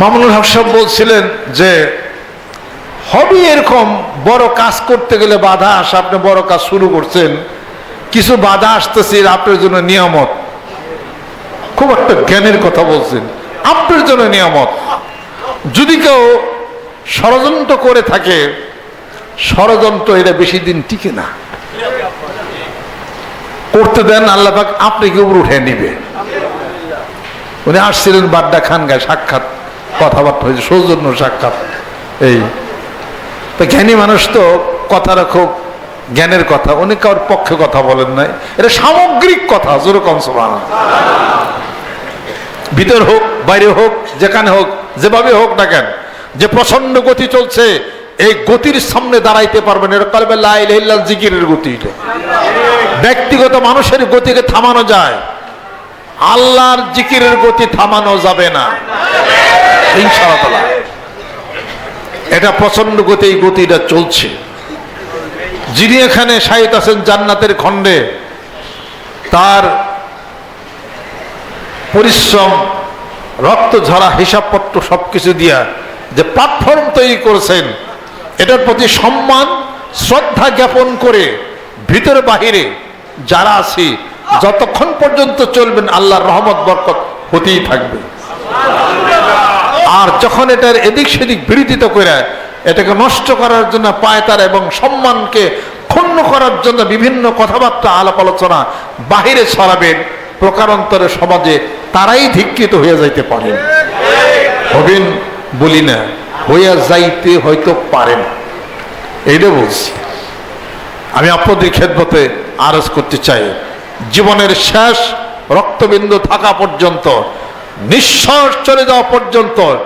মামুনুল হক সাহেব বলছিলেন যে, হবে এরকম বড় কাজ করতে গেলে বাধা আসে, আপনি বড় কাজ শুরু করছেন, কিছু বাধা আসতেছে আপনার জন্য নিয়ামত। খুব একটা জ্ঞানের কথা বলছেন। আপনার জন্য নিয়ামত। যদি কেউ ষড়যন্ত্র করে থাকে, ষড়যন্ত্র এটা বেশি দিন টিকে না। করতে দেন আল্লাহ পাক আপনাকে উপর উঠে নিবে উনি আসছিলেন বাড্ডা খানগায় সাক্ষাৎ কথাবার্তা হয়েছে, সৌজন্য সাক্ষাৎ। এই, তো জ্ঞানী মানুষ তো কথাটা খুব জ্ঞানের কথা, উনি কারোর পক্ষে কথা বলেন নাই। এটা সামগ্রিক কথা যেরকম সমান ভিতর হোক, বাইরে হোক, যেখানে হোক, যেভাবে হোক না কেন, যে প্রচণ্ড গতি চলছে, এই গতির সামনে দাঁড়াইতে পারবেন এটা কলবে লাইল জিকিরের গতি। ব্যক্তিগত মানুষের গতিকে থামানো যায়। আল্লাহর জিকিরের গতি থামানো যাবে না। এটা প্রচণ্ড গতি, এই গতিটা চলছে। যিনি এখানে শাহিদ আছেন জান্নাতের খণ্ডে, তার পরিশ্রম, রক্ত ঝরা, হিসাবপত্র সবকিছু দিয়া যে প্ল্যাটফর্ম তৈরি করেছেন, এটার প্রতি সম্মান, শ্রদ্ধা জ্ঞাপন করে ভিতরে বাহিরে যারা আছি যতক্ষণ পর্যন্ত চলবেন, আল্লাহর রহমত, বরকত হতেই থাকবে। আর যখন এটার এদিক সেদিক বিরোধিত করে, এটাকে নষ্ট করার জন্য পায়তার এবং সম্মানকে ক্ষুণ্ণ করার জন্য বিভিন্ন কথাবার্তা, আলাপ আলোচনা বাহিরে ছড়াবেন, প্রকারান্তরে সমাজে তারাই ধিক্ষিত হয়ে যাইতে পারেন হবেন বলি না, হইয়া যাইতে হয়তো পারেন এইটা বলছি। আমি আপনাদের খেদমতে আরজ করতে চাই। জীবনের শেষ রক্তবিন্দু থাকা পর্যন্ত, নিঃশ্বাস চলে যাওয়া পর্যন্ত,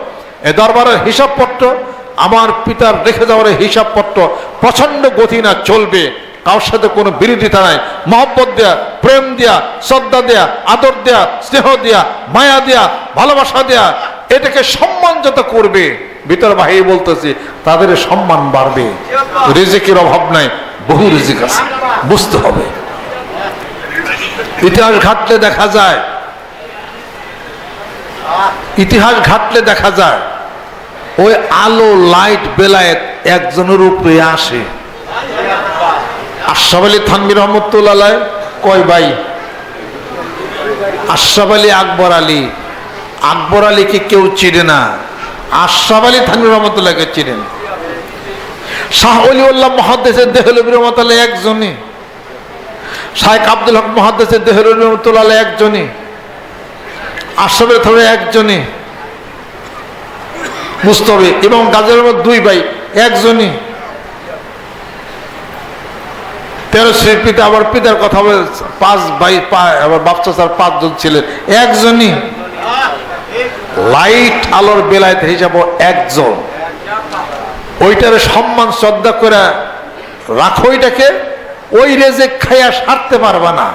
এ দরবারের হিসাবপত্র, আমার পিতার রেখে যাওয়ার হিসাবপত্র প্রচণ্ড গতি না চলবে। কারোর সাথে কোনো বিরোধিতা নাই। মহব্বত দেয়া, প্রেম দেয়া, শ্রদ্ধা দেয়া, আদর দেয়া, স্নেহ দেয়া, মায়া দেয়া, ভালোবাসা দেয়া, এটাকে সম্মান যত করবে ভিতর বাহিরে বলতেছি, তাদের সম্মান বাড়বে। রিজিকের অভাব নাই, বহু রিজিক আছে। বুঝতে হবে। ইতিহাস ঘাটলে দেখা যায়। ইতিহাস ঘাটলে দেখা যায়। ওই আলো, লাইট, বেলায়েত একজনের উপরে আসে। আশরাফ আলী থানবি রহমতুল্লাহ কয় ভাই? আশরাফ আলী, আকবর আলী। আকবর আলীকে কেউ চিনে না। আশরাফ আলী থানবি রহমতুল্লাহকে চিনেন শাহ অলিউল্লাহ মহাদেশের দেহলবী রহমতুল্লাহ একজনই। শাহেখ আব্দুল হক মহাদেশের দেহলবী রহমতুল্লাহ একজনই আশরাফের থানবি একজনই বুঝতে হবে এবং গাজের দুই ভাই একজনই। তেরো শ্রীর পিতা, আবার পিতার কথা বলে পাঁচ ভাই আবার বাপচা স্যার পাঁচজন ছিলেন। একজনই। লাইট আলোর বেলায় হিসাব একজন। ওইটার সম্মান, শ্রদ্ধা করে রাখো ওইটাকে। ওই রেজে খাইয়া সারতে পারবা না।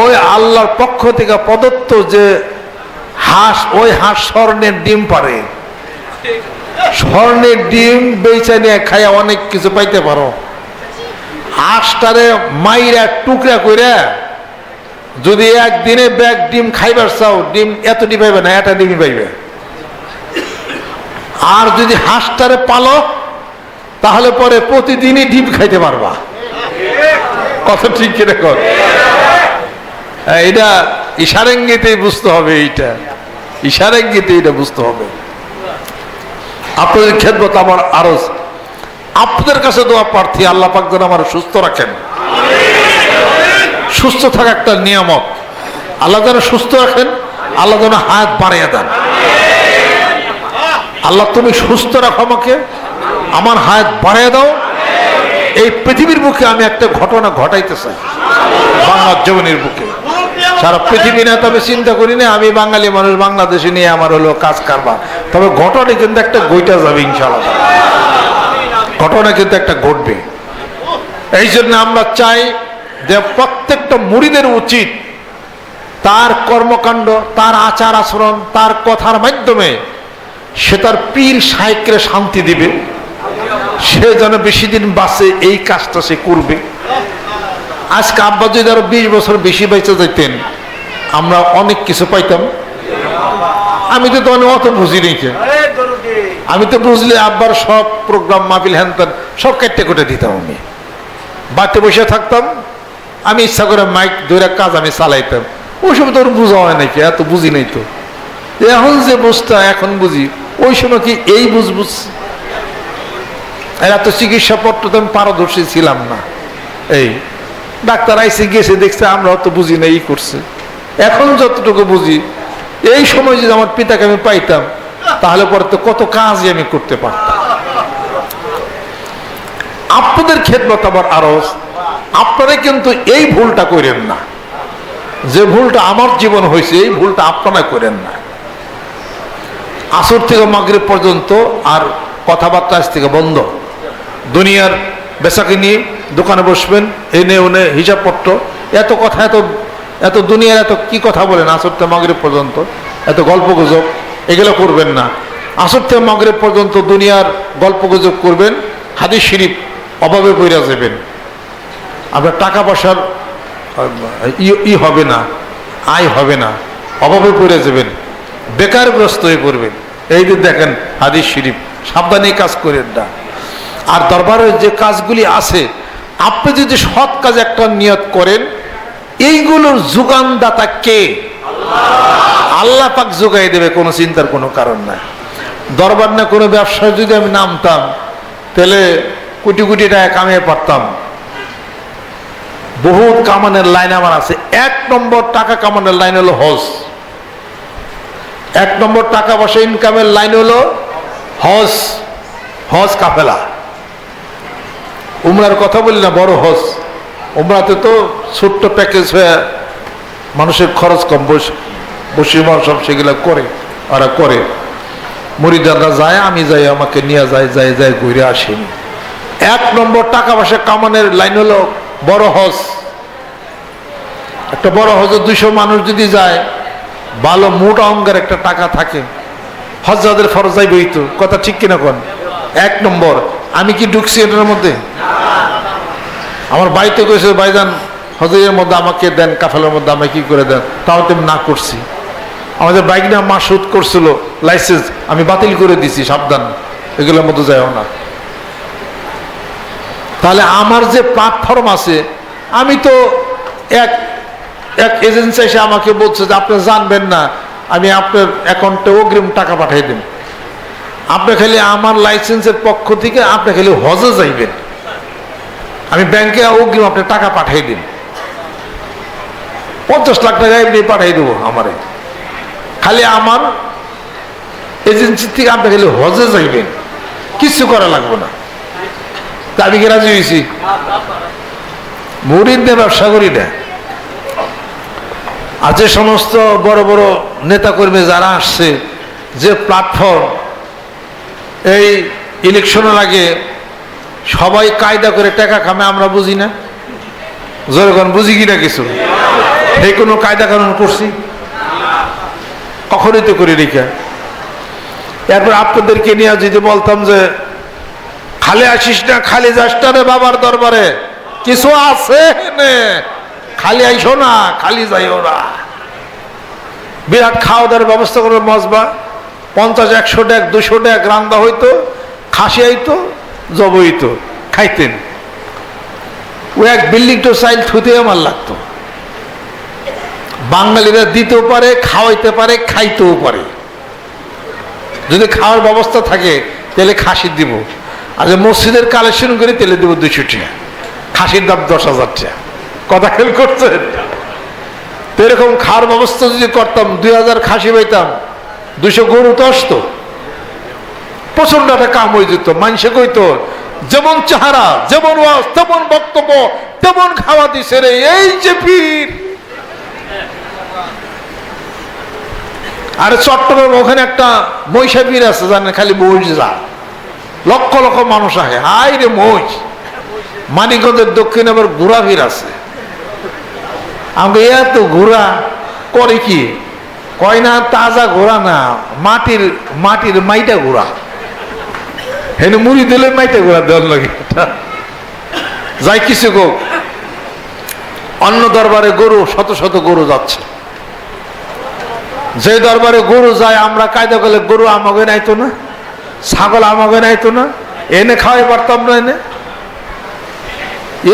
ওই আল্লাহর পক্ষ থেকে প্রদত্ত যে হাঁস, ওই হাঁস স্বর্ণের ডিম পারে। স্বর্ণের ডিম বেচা নিয়ে খাইয়া অনেক কিছু পাইতে পারো। হাঁসটারে মাইরা টুকরা কইরা যদি একদিনে ব্যাগ ডিম খাইবার চাও, ডিম এতটি পাইবে না এটা ডিমই পাইবে। আর যদি হাঁসটারে পালো তাহলে পরে প্রতিদিনই ডিম খাইতে পারবা। কথা ঠিক কিনা কর হ্যাঁ, এটা ইশারেঙ্গিতে বুঝতে হবে এইটা। ইশারেঙ্গিতে এটা বুঝতে হবে। আপনাদের খেদমত আমার আরও আপনাদের কাছে দোয়া প্রার্থী আল্লাহ পাক যেন আমার সুস্থ রাখেন। সুস্থ থাকা একটা নিয়ামত। আল্লাহ যেন সুস্থ রাখেন আল্লাহ যেন হাত বাড়িয়ে দেন। আল্লাহ তুমি সুস্থ রাখো আমাকে আমার হাত বাড়িয়ে দাও। এই পৃথিবীর বুকে আমি একটা ঘটনা ঘটাইতে চাই। বাংলার জমিনের বুকে। সারা পৃথিবী না, তবে চিন্তা করি না, আমি বাঙালি মানুষ, বাংলাদেশে নিয়ে আমার হলো কাজ কারবার। তবে ঘটনা কিন্তু একটা গইটা যাবে, ইনশাআল্লাহ। ঘটনা কিন্তু একটা ঘটবে। এই জন্য আমরা চাই যে প্রত্যেকটা মুড়িদের উচিত তার কর্মকাণ্ড, তার আচার আচরণ, তার কথার মাধ্যমে সে তার পীর সাহেবকে শান্তি দিবে। সে যেন বেশি দিন বাঁচে, এই কাজটা সে করবে। আজকে আব্বা যদি আরও বিশ বছর বেশি বেঁচে যেতেন আমরা অনেক কিছু পাইতাম। আমি তো তোমার অত বুঝি নাই আমি তো বুঝলে আব্বার সব প্রোগ্রাম মাহফিল হ্যান সব কেটে কেটে দিতাম আমি। বাড়িতে বসে থাকতাম, আমি ইচ্ছা করে মাইক ধরে কাজ আমি চালাইতাম। ওই সময় তো ওর বোঝা হয় নাকি এত বুঝি নাই তো। এখন যে বুঝতা, এখন বুঝি। ওই সময় কি এই বুঝ বুঝছি আর এত চিকিৎসা পত্র তো আমি পারদর্শী ছিলাম না। এই, ডাক্তার আইসে গেছে দেখছে আমরা অত বুঝি না এই করছে। এখন যতটুকু বুঝি, এই সময় যদি আমার পিতাকে আমি পাইতাম, তাহলে পরে তো কত কাজই আমি করতে পারতাম। আপনাদের খেদমত আমার আরও আপনারা কিন্তু এই ভুলটা করেন না। যে ভুলটা আমার জীবন হয়েছে, এই ভুলটা আপনারা করেন না। আসর থেকে মাগরিব পর্যন্ত আর কথাবার্তা আজ থেকে বন্ধ। দুনিয়ার বেচাকে নিয়ে দোকানে বসবেন, এনে ওনে হিসাবপত্র এত কথা, এত এত দুনিয়ার এত কি কথা বলেন আসর থেকে মাগরিব পর্যন্ত? এত গল্প গুজব, এগুলো করবেন না। আসর থেকে মাগরিব পর্যন্ত দুনিয়ার গল্প গুজব করবেন, হাদিস শরীফ অভাবে বইরা যাবেন। আপনার টাকা পয়সার ই হবে না, আয় হবে না, অভাবে পড়ে যাবেন। বেকারগ্রস্ত হয়ে পড়বেন। এই যে দেখেন হাদিস শরীফ, সাবধানে কাজ করেন না। আর দরবারের যে কাজগুলি আছে, আপনি যদি সৎ কাজ একটা নিয়ত করেন, এইগুলোর যোগানদাতা কে? আল্লাহ। পাক যোগাই দেবে, কোনো চিন্তার কোনো কারণ নাই। দরবার না কোনো ব্যবসায় যদি আমি নামতাম, তাহলে কোটি কোটি টাকা কামিয়ে পারতাম। বহুত কামানের লাইন আমার আছে। এক নম্বর টাকা কামানের লাইন হলো হজ। এক নম্বর টাকা পয়সা ইনকামের লাইন হলো হজ হজ কাফেলা। উমরার কথা বলি না, বড় হজ। উমরাতে তো ছোট্ট প্যাকেজ হয়ে মানুষের খরচ কম, বসে সব সেগুলো করে, ওরা করে। মরিদাররা যায়, আমি যাই, আমাকে নিয়ে যায় যায় যায়, ঘুরে আসেনি এক নম্বর টাকা পয়সা কামানের লাইন হলো বড় হজ। একটা বড় হজে দুইশো মানুষ যদি যায় ভালো মোটা অঙ্গের একটা টাকা থাকে। হজাদের ফরজাই বইতো কথা ঠিক কিনা কোন? এক নম্বর, আমি কি ঢুকছি এটার মধ্যে? আমার বাড়িতে কয়েছে ভাইজান হজের মধ্যে আমাকে দেন, কাফেলার মধ্যে আমাকে কি করে দেন? তাও তো না করছি। আমাদের বাইক নিয়ে মা শুট করছিল, লাইসেন্স আমি বাতিল করে দিছি, সাবধান। এগুলোর মধ্যে যাও না। তাহলে আমার যে প্ল্যাটফর্ম আছে, আমি তো এক এক এজেন্সি এসে আমাকে বলছে যে, আপনি জানবেন না, আমি আপনার অ্যাকাউন্টে অগ্রিম টাকা পাঠিয়ে দেব আপনি খালি আমার লাইসেন্সের পক্ষ থেকে আপনি খালি হজে যাইবেন। আমি ব্যাংকে অগ্রিম আপনি টাকা পাঠিয়ে দিন। পঞ্চাশ লাখ টাকা এমনি পাঠিয়ে দেবো আমারে। খালি আমার এজেন্সি থেকে আপনি খালি হজে যাইবেন। কিছু করা লাগবে না। তা আমি কি রাজি হয়েছি? মুড়ির দিয়ে ব্যবসা করি না। আর যে সমস্ত বড় বড় নেতাকর্মী যারা আসছে, যে প্ল্যাটফর্ম এই ইলেকশনের আগে সবাই কায়দা করে টাকা খামে, আমরা বুঝি না। জনগণ বুঝি কিনা কিছু? এই কোনো কায়দা কানুন করছি? কখনই তো করি রেখা এরপর আপনাদেরকে নিয়ে যদি বলতাম যে, খালি আসিস না, খালি যাস না রে বাবার দরবারে? কিছু আছে নে? খালি আইসো না, খালি যাইও না। বিরাট খাওয়া দাওয়ার ব্যবস্থা করে মজবা। পঞ্চাশ, একশো ডেক, দুশো ডেক, রান্দা হইতো, খাসি আইতো, জব হইতো, খাইতেন। ও এক বিল্ডিং তো চাইল থুতে আমার লাগতো। বাঙালিরা দিতেও পারে, খাওয়াইতে পারে, খাইতেও পারে। যদি খাওয়ার ব্যবস্থা থাকে, তাহলে খাসি দিব। আর মসজিদের কালেকশন করি তেলে দেবো দুশো টাকা। খাসির দাম দশ হাজার টাকা। কথা খেয়াল করছেন এরকম খাওয়ার ব্যবস্থা যদি করতাম, দুই হাজার খাসি পাইতাম দুশো গরু তো আসতো। প্রচণ্ড একটা কাম হয়ে যেত, মানুষে কইতো, যেমন চেহারা, যেমন তেমন বক্তব্য, তেমন খাওয়া দিছে রে, এই যে পীর। আর চট্টগ্রাম ওখানে একটা মহিষা পীর আছে, জানেন, খালি মহিষ যা। লক্ষ লক্ষ মানুষ আহে। হাই রে মহিষ। মানিকগঞ্জের দক্ষিণে আবার পীর আছে। আমাকে এত ঘোড়া করে কি? কয় না, তাজা ঘোড়া না, মাটির মাটির মাইটা ঘোড়া। হেনে মুড়ি দিলে মাইটা ঘোড়া দেওয়ার লাগে। যাই কিছু গো অন্য দরবারে গরু, শত শত গরু যাচ্ছে। যে দরবারে গরু যায়, আমরা কায়দা করলে গরু আমাকে নাইতো না, ছাগল আমাকে নাইতো না, এনে খাওয়াই পারতাম না এনে।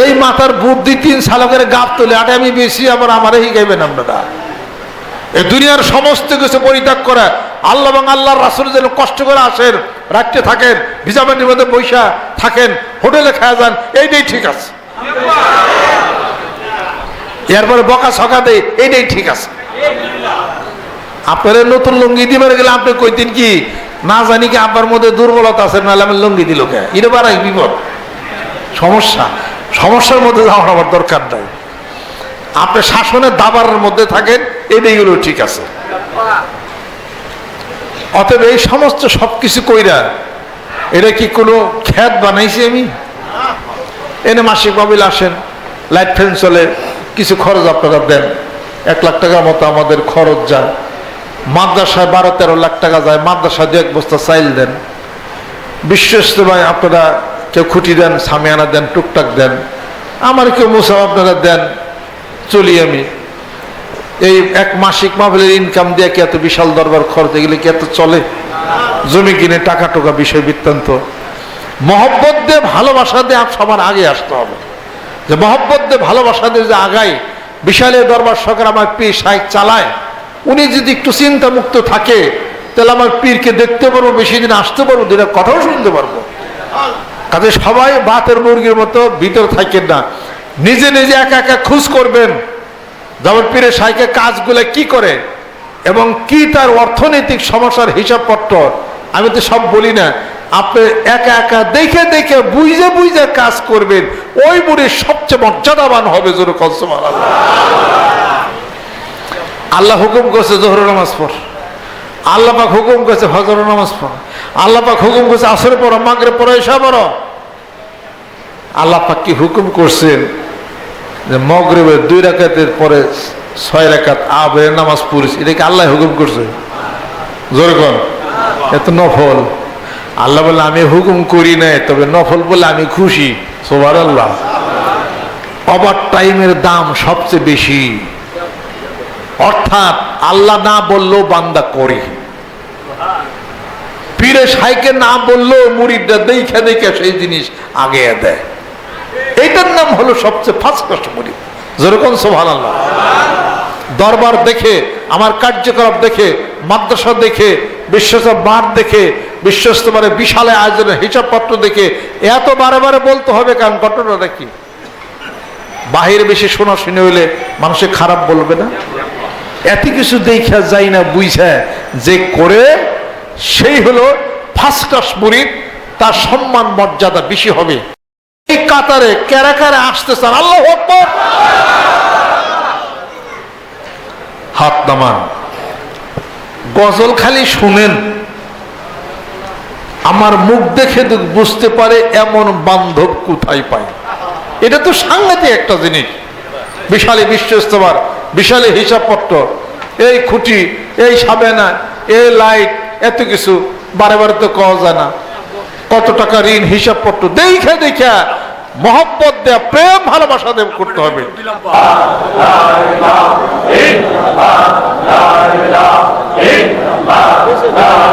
এই মাথার বুদ্ধি তিন সালকের গাপ তুলে আটে আমি বেশি, আবার আমারে হিগাইবেন আপনারা। এই দুনিয়ার সমস্ত কিছু পরিত্যাগ করে, আল্লাহ এবং আল্লাহর রাসুল যেন কষ্ট করে আসেন রাখতে থাকেন ভিজামেন্টের মধ্যে পয়সা থাকেন, হোটেলে খাওয়া যান, এইটাই ঠিক আছে। এরপরে বকা সকা দেয়, এইটাই ঠিক আছে। আপনার নতুন লুঙ্গি দিবার গেলে আপনি কইতেন কি, না জানি কি আপনার মধ্যে দুর্বলতা আছে, নাহলে আমি লুঙ্গি দিল কে? এটা বাড়াই বিপদ। সমস্যা। সমস্যার মধ্যে যাওয়ার আমার দরকার নাই। আপনি শাসনের দাবারের মধ্যে থাকেন এটাইগুলো ঠিক আছে। অতএব এই সমস্ত সবকিছু কইরা, এটা কি কোনো খ্যাত বানাইছি আমি? এনে মাসিক বাবিল আসেন, লাইট ফ্যান চলে, কিছু খরচ আপনারা দেন। এক লাখ টাকার মতো আমাদের খরচ যায়। মাদ্রাসায় বারো তেরো লাখ টাকা যায়, মাদ্রাসায় দু এক বস্তা চাইল দেন। বিশ্বস্ত ভাই, আপনারা কেউ খুঁটি দেন, সামিয়ানা দেন, টুকটাক দেন, আমার কেউ মুসাফ আপনারা দেন, চলি আমি। এই এক মাসিক মাহফিলের ইনকাম দিয়ে কি এত বিশাল দরবার খরচ এগুলো কি এত চলে? জমি কিনে টাকা টোকা বিষয় বৃত্তান্ত। মহব্বত দিয়ে, ভালোবাসা দিয়ে সবার আগে আসতে হবে। যে মহব্বত দিয়ে, ভালোবাসা দিয়ে যে আগাই, বিশালে দরবার সরকার আমার পীর সাহেব চালায়। উনি যদি একটু চিন্তা মুক্ত থাকে, তাহলে আমার পীরকে দেখতে পারব, বেশি দিন আসতে পারব দুটা কথাও শুনতে পারব। কাজে সবাই বাতের মুরগির মতো ভিতর থাকেন না। নিজে নিজে একা একা খুঁজ করবেন, যেমন পীরে সাইকে কাজগুলো কি করে এবং কি তার অর্থনৈতিক সমস্যার হিসাবপত্র, আমি তো সব বলি না। আপনি একা একা দেখে দেখে বুঝে বুঝে কাজ করবেন, ওই বুড়ি সবচেয়ে মর্যাদাবান হবে জোর কনসুমার আল্লাহ। হুকুম করছে জোহর নামাজ পড়। আল্লাহ পাক হুকুম করছে ফজর নামাজ পড়। আল্লাহ পাক হুকুম করছে আসরে পড়ো মাগরে পড়ো এসা পড়ো। আল্লাহ পাক হুকুম করছেন যে মগরিবের দুই রাকাতের পরে ছয় রাকাত আবের নামাজ পড়িস এটা কি আল্লাহ হুকুম করছে? জোরে এত নফল। আল্লাহ বলে আমি হুকুম করি নাই তবে নফল বলে আমি খুশি। সোবার আল্লাহ ওভার টাইমের দাম সবচেয়ে বেশি। অর্থাৎ আল্লাহ না বললেও বান্দা করে। পীরে সাইকে না বললেও মুড়িটা দেখে দেখে সেই জিনিস আগে দেয়। এইটার নাম হলো সবচেয়ে ফার্স্ট কষ্ট মুড়ি যেরকম সোভান আল্লাহ দরবার দেখে, আমার কার্যকলাপ দেখে, মাদ্রাসা দেখে বিশ্বস্ত বার দেখে, বিশ্বস্ত মানে বিশালে আয়োজনের হিসাবপত্র দেখে এত বারে বারে বলতে হবে কারণ ঘটনাটা কি? বাহিরে বেশি শোনা শুনে হইলে মানুষে খারাপ বলবে না? এত কিছু দেখা যায় না বুঝা যে করে সেই হলো ফার্স্ট ক্লাস মুরিদ তার সম্মান মর্যাদা বেশি হবে। কাতারে কেরা কেরা আসতে চান আল্লাহ হাত নামান। গজল খালি শুনেন। আমার মুখ দেখে বুঝতে পারে এমন বান্ধব কোথায় পায়। এটা তো সাংঘাতিক একটা জিনিস। বিশালে বিশ্বস্তবার, বিশালে হিসাবপত্র। এই খুঁটি, এই সাবেনা, এই লাইট, এত কিছু। বারে বারে তো কওয়া যায় না। কত টাকা ঋণ হিসাবপত্র দেখে দেখে মহব্বত দেয়া প্রেম ভালোবাসা দেব করতে হবে আল্লাহ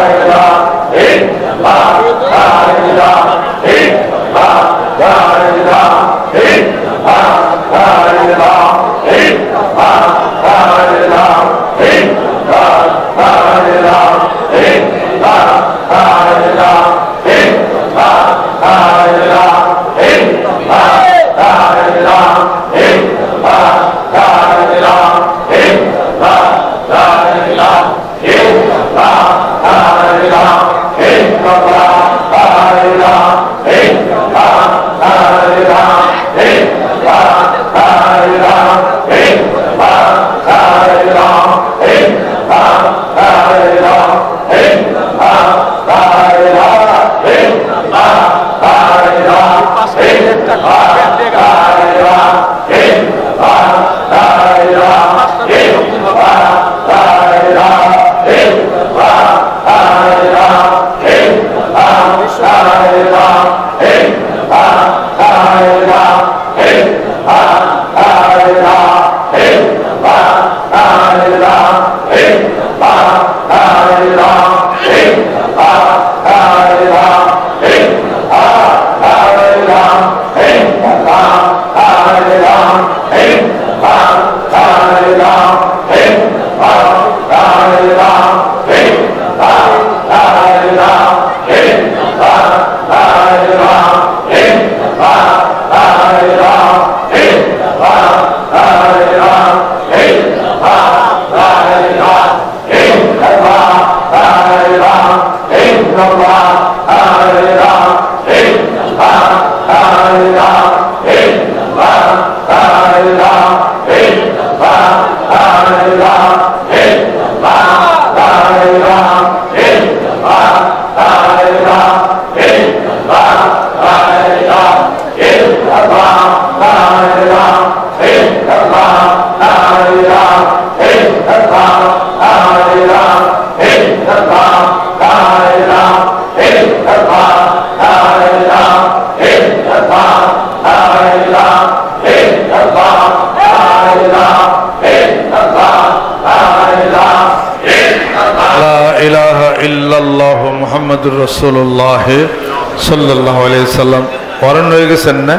না?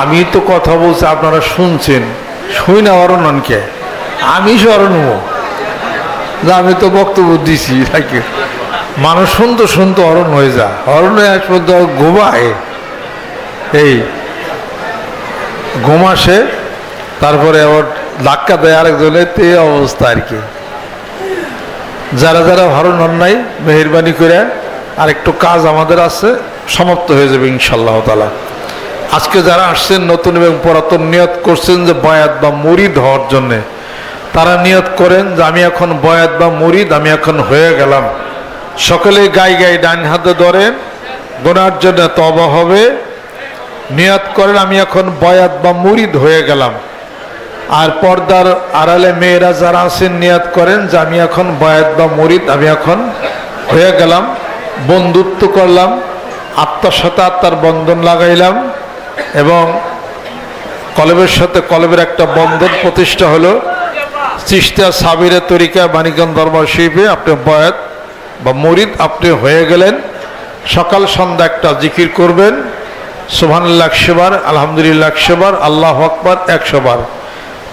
আমি তো কথা বলছি, আপনারা শুনছেন। শুই না অরণ্যন কে আমি স্মরণ যে আমি তো বক্তব্য দিছি নাকি মানুষ শুনতে শুনতে অরণ হয়ে যা অরণ হয়ে এক পর্যন্ত এই ঘুমাসে তারপরে আবার ধাক্কা দেয় আরেকজনের তে অবস্থা আর কি। যারা যারা হরণ হন নাই মেহরবানি করে আর একটু কাজ আমাদের আছে, সমাপ্ত হয়ে যাবে ইনশাল্লাহ তালা আজকে যারা আসছেন নতুন এবং পুরাতন নিয়ত করছেন যে বয়াত বা মুরিদ হওয়ার জন্যে, তারা নিয়ত করেন যে আমি এখন বয়াত বা মুরিদ, আমি এখন হয়ে গেলাম। সকলে গাই গাই ডান হাতে ধরেন গোনার জন্য তবা হবে। নিয়ত করেন, আমি এখন বয়াত বা মুরিদ হয়ে গেলাম। আর পর্দার আড়ালে মেয়েরা যারা আছেন, নিয়াত করেন যে আমি এখন বয়াত বা মরিদ, আমি এখন হয়ে গেলাম, বন্ধুত্ব করলাম, আত্মার সাথে আত্মার বন্ধন লাগাইলাম এবং কলবের সাথে কলবের একটা বন্ধন প্রতিষ্ঠা হলো। চিস্তা সাবিরের তরিকা বাণিজ্যন দরবার শিল্পে আপনি বয়াত বা মরিদ, আপনি হয়ে গেলেন। সকাল সন্ধ্যা একটা জিকির করবেন। সুবহানাল্লাহ একশো বার, আলহামদুলিল্লাহ একশো বার, আল্লাহ আকবার একশো বার।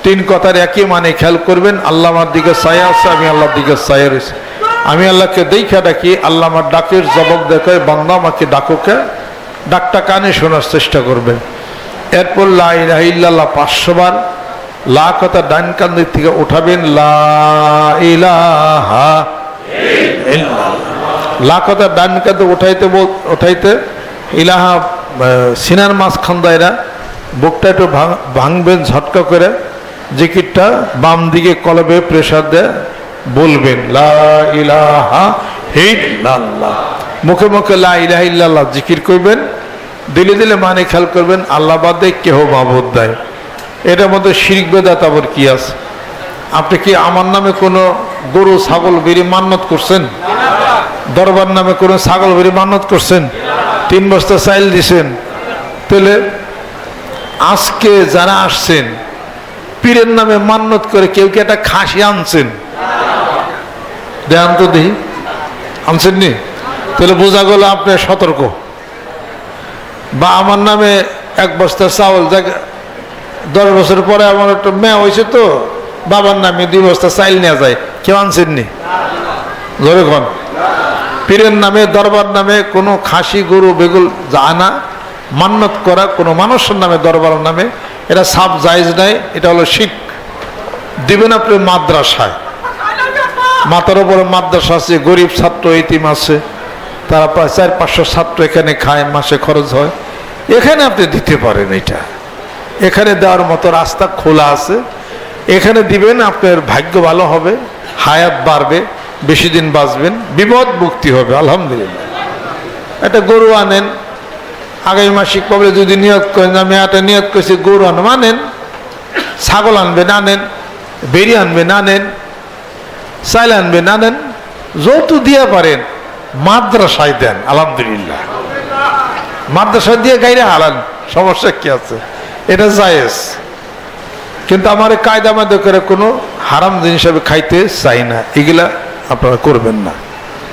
তিন কথার একই মানে খেয়াল করবেন আল্লাহ আমার দিকে ছায়া আছে, আমি আল্লাহর দিকে ছায়া রয়েছি। আমি আল্লাহকে দেখা ডাকি আল্লাহ আমার ডাকের জবাব দেখায় বান্দা আমাকে ডাকুকে, ডাকটা কানে শোনার চেষ্টা করবেন এরপর লা ইলাহা ইল্লাল্লাহ পাঁচশো বার লা কথা ডান কান দিক থেকে উঠাবেন, লা কথা ডান কাঁধে উঠাইতে উঠাইতে ইলাহা সিনার মাঝখান দায়রা বুকটা একটু ভাঙ- ভাঙবেন ঝটকা করে। জিকিরটা বাম দিকে কলবে প্রেসার দেয়, বলবেন, লা ইলাহা ইল্লাল্লাহ। মুখে মুখে লা ইলাহা ইল্লাল্লাহ জিকির করবেন, দিলে দিলে মানে খেয়াল করবেন, আল্লাহ বাদে কেহ মাবুদ দেয় এটার মধ্যে শিরিক বেদাত আবার কি আছে? আপনি কি আমার নামে কোনো গরু, ছাগল বেরি মান্নত করছেন? দরবার নামে কোনো ছাগল বেরি মান্নত করছেন? তিন বস্তা চাইল দিছেন? তাহলে আজকে যারা আসছেন পীরের নামে মান্নত করে কেউ কি একটা খাসি আনছেন? দেন তো আনছেন নি তাহলে বোঝা গেল আপনি সতর্ক। বা আমার নামে এক বস্তা চাউল, দেখ, দশ বছর পরে আমার একটা মেয়ে হয়েছে তো, বাবার নামে দুই বস্তা চাইল নেওয়া যায়। কেউ আনছেন নি ধরে খন পীরের নামে, দরবার নামে কোনো খাসি, গরু বেগুল যায় না মান্নত করা কোনো মানুষের নামে, দরবার নামে এটা সাব জায়জ নাই এটা হলো শিখ। দিবেন আপনি মাদ্রাসায়। মাথার উপরে মাদ্রাসা আছে, গরিব ছাত্র, এতিম আছে। তারা প্রায় চার, পাঁচশো ছাত্র এখানে খায়, মাসে খরচ হয়। এখানে আপনি দিতে পারেন এটা। এখানে দেওয়ার মতো রাস্তা খোলা আছে। এখানে দিবেন, আপনার ভাগ্য ভালো হবে, হায়াত বাড়বে, বেশি দিন বাঁচবেন, বিপদ মুক্তি হবে, আলহামদুলিল্লাহ। একটা গরু আনেন আগামী মাসিক পাবলে যদি নিয়োগ করেন, আমি একটা নিয়োগ করছি, গরু আন মানেন ছাগল আনবে আনবেন আনেন, বেরি আনবেন আনেন, চাইল আনবেন আনেন যৌতু দিয়ে পারেন, মাদ্রাসায় দেন, আলহামদুলিল্লাহ। মাদ্রাসায় দিয়ে গাইরে হালান সমস্যা কি আছে? এটা জায়েজ। কিন্তু আমার কায়দা মাদে করে কোনো হারাম জিনিস আমি খাইতে চাই না, এগুলা আপনারা করবেন না।